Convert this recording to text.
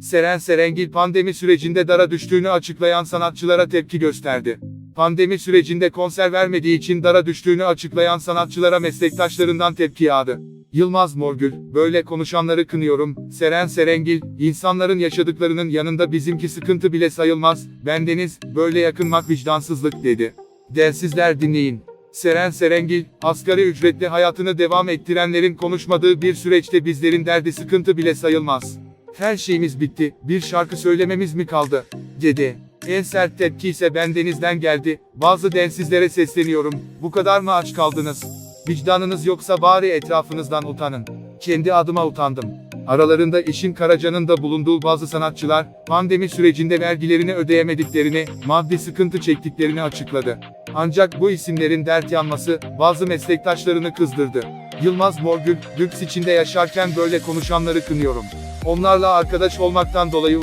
Seren Serengil pandemi sürecinde dara düştüğünü açıklayan sanatçılara tepki gösterdi. Pandemi sürecinde konser vermediği için dara düştüğünü açıklayan sanatçılara meslektaşlarından tepki yağdı. Yılmaz Morgül, böyle konuşanları kınıyorum, Seren Serengil, insanların yaşadıklarının yanında bizimki sıkıntı bile sayılmaz, bendeniz, böyle yakınmak vicdansızlık dedi. Densizler dinleyin. Seren Serengil, asgari ücretli hayatını devam ettirenlerin konuşmadığı bir süreçte bizlerin derdi sıkıntı bile sayılmaz. Her şeyimiz bitti, bir şarkı söylememiz mi kaldı, dedi. En sert tepki ise bendenizden geldi, bazı densizlere sesleniyorum, bu kadar mı aç kaldınız? Vicdanınız yoksa bari etrafınızdan utanın. Kendi adıma utandım. Aralarında işin Karaca'nın da bulunduğu bazı sanatçılar, pandemi sürecinde vergilerini ödeyemediklerini, maddi sıkıntı çektiklerini açıkladı. Ancak bu isimlerin dert yanması, bazı meslektaşlarını kızdırdı. Yılmaz Morgül, lüks içinde yaşarken böyle konuşanları kınıyorum. Onlarla arkadaş olmaktan dolayı